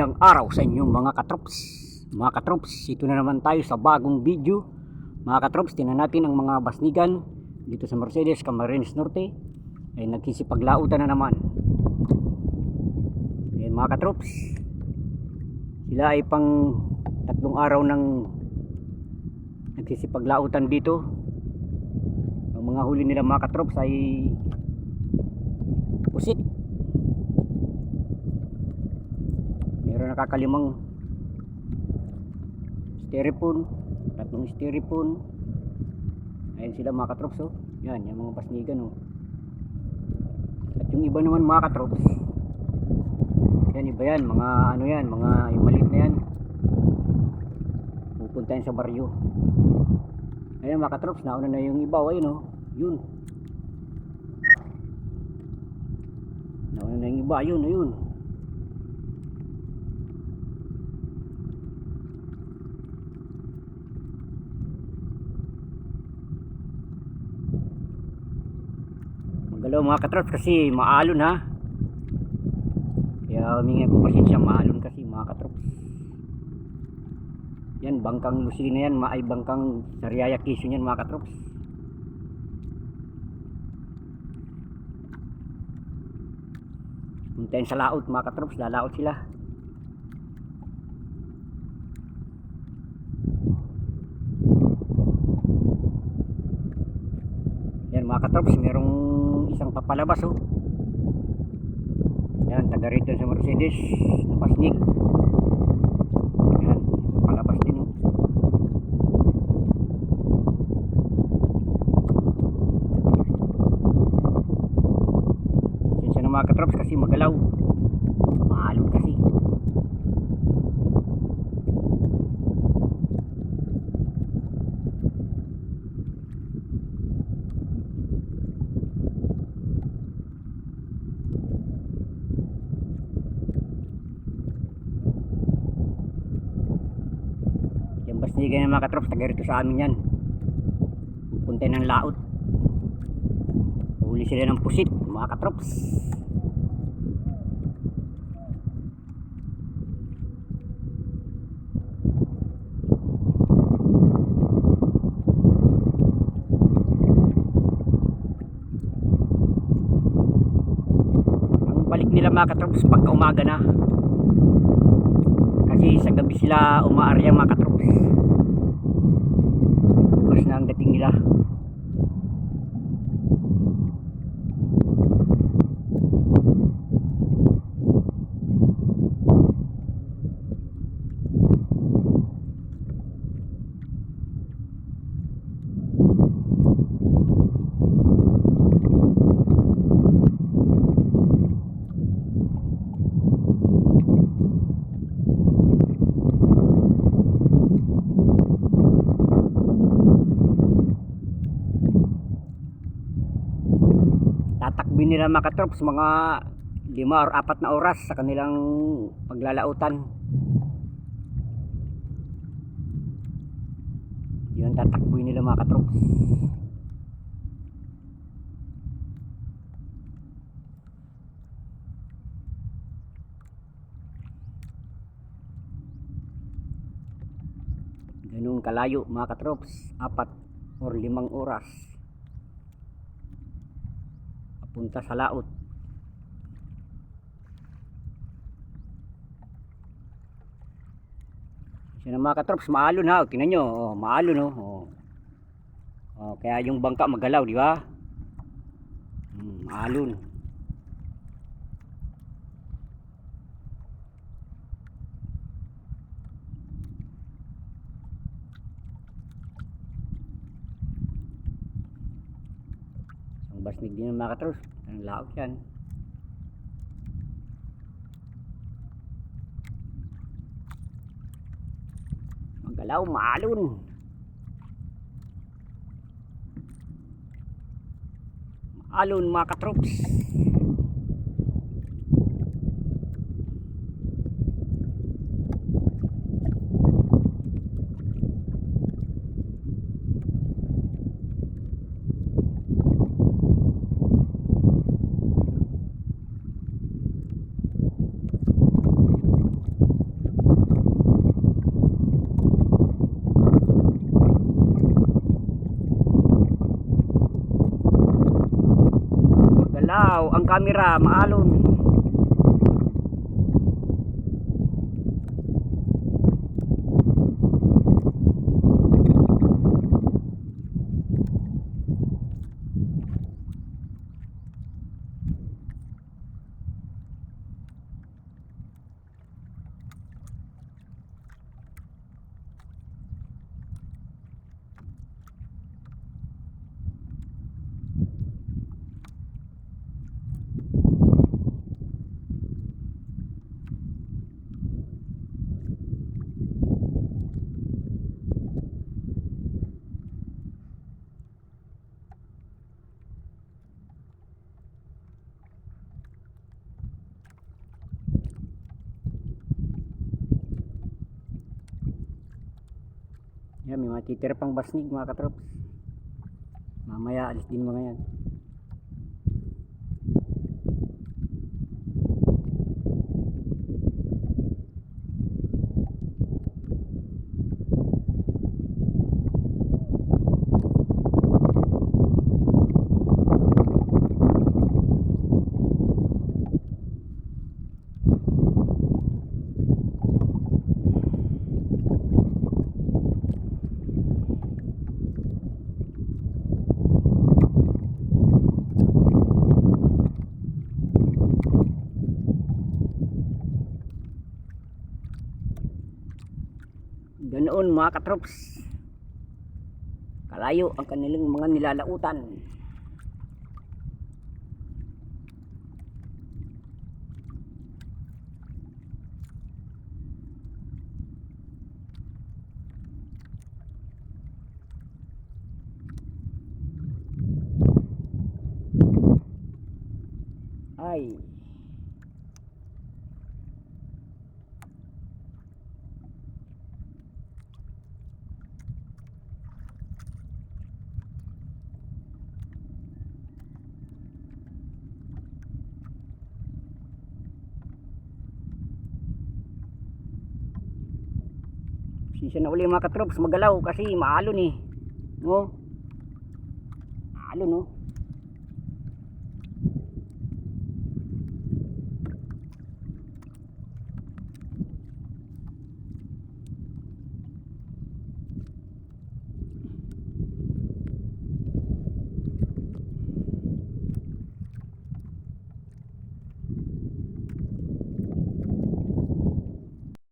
Magandang araw sa inyong mga katrops. Mga katrops, ito na naman tayo sa bagong video. Mga katrops, tinan natin ang mga basnigan dito sa Mercedes Camarines Norte ay nagkisipaglautan na naman. Ayan mga katrops, sila ay pang tatlong araw ng nagsisipaglautan dito. Ang mga huli nila mga katrops ay pusit. Meron nakakalimang styrofoam, tatlong styrofoam. Ayan sila mga katrops oh. Yan, yung mga pasnigan oh. At yung iba naman mga katrops. Yan iba yan, mga ano yan, mga yung maliit na yan. Pupunta yan sa baryo. Ayan mga katrops, nauna na yung iba, oh, ayun oh. Yun. Nauna na yung iba, ayun, ayun. Magalaw mga katrops kasi maalon ha. Kaya humingi ko pasensya maalon kasi mga katrops. Yan bangkang Lucina yan, maay bangkang Sariaya Quezon yan mga katrops. Puntayin sa laot mga katrops, lalaot sila. Yan mga katrops, merong isang papalabas oh. Yan, taga rito sa Mercedes, na pasnig. Yan, papalabas din oh. Sensya na mga katrops kasi magalaw. Mahalon kasi. Basnigan ng mga katrops, taga rito sa amin yan. Pupunta ng laot. Huli sila ng pusit, mga katrops. Balik nila mga katrops pagka umaga na. Kasi sa gabi sila umaarya mga katrops. Bukas na ang dating nila. Tatakbin nila mga katrops mga lima or apat na oras sa kanilang paglalautan. Yun tatakbuin nila mga katrops ganun kalayo mga katrops apat or limang oras papunta sa laot Siya mga katrops, maalon ha. Tingnan nyo, oh, maalon no. Oh. Oh, kaya yung bangka magalaw, di ba? Hmm, maalon. Ang basnig din ng mga katrops. Ang laot yan. Magalaw, maalon. Maalon mga katrops. Camera, maalon. Yan, may mga titira pang basnig mga katrops. Mamaya alis din mga yan. Ganoon mga katrops. Kalayo ang kanilang mga nilalautan. Ay. Sisa na uli mga katrops magalaw kasi maalon eh. No? Maalon no?